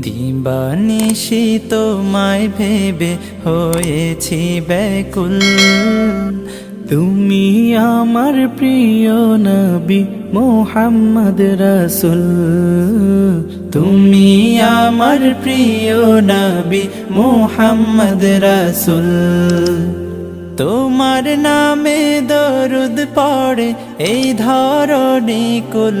দিবানিশি তোমায় ভেবে হয়েছি ব্যাকুল। তুমি আমার প্রিয় নবী মোহাম্মদ রসুল। তুমি আমার প্রিয় নবী মোহাম্মদ রসুল। তোমার নামে দরুদ পড়ে এই ধরণী কুল।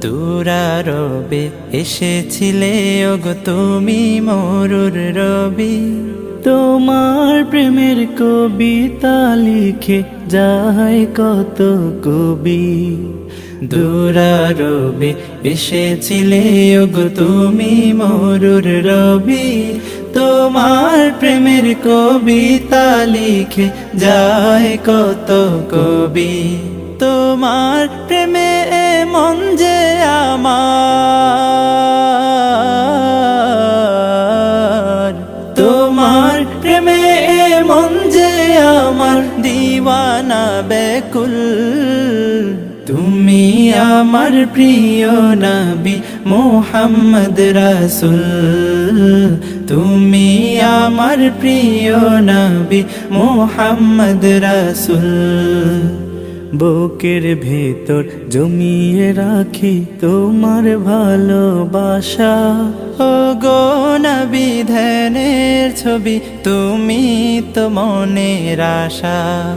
দূরারবে এসেছিলে, ওগো তুমি মরুর রবি। তোমার প্রেমের কবিতা লিখে যায় কত কবি। দূরারবে এসেছিলে, ওগো তুমি মরুর রবি। তোমার প্রেমের কবিতা লিখে যায় কত কবি। তোমার প্রেমে মন যে আমার। তোমার প্রেমে মন যে আমার। দিওয়ানা বেকুল। তুমি আমার প্রিয় নবী মোহাম্মদ রসুল। তুমি আমার প্রিয় নবী মোহাম্মদ রসুল। বুকের ভেতর জমিয়ে রাখি তোমার ভালোবাসা। ও গো নবী, ধ্যানের ছবি, তুমি তো মনের আশা।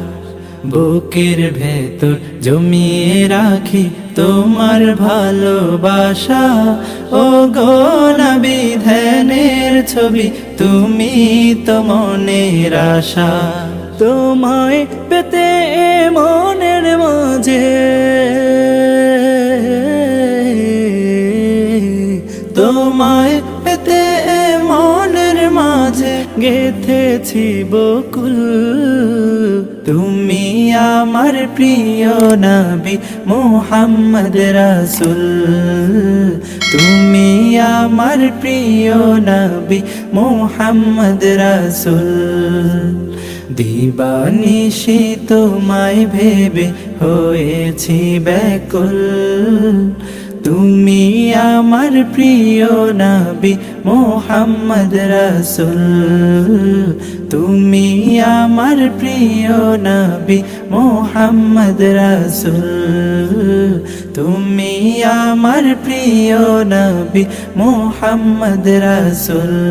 বুকের ভেতর জমিয়ে রাখি তোমার ভালোবাসা। ও গো নবী, ধ্যানের ছবি, তুমি তো মনের আশা। তোমায় পেতে মনের মাঝে। তোমায় পেতে মনের মাঝে গেথেছি বকুল। তুমি আমার প্রিয় নবী মোহাম্মদ রসুল। তুমি আমার প্রিয় নবী মোহাম্মদ রসুল। দিবানিশি তোমায় ভেবে হয়েছি ব্যাকুল। তুমি আমার প্রিয় নবী মোহাম্মদ রসুল। তুমি আমার প্রিয় নবী মোহাম্মদ রসুল। তুমি আমার প্রিয় নবী মোহাম্মদ রসুল।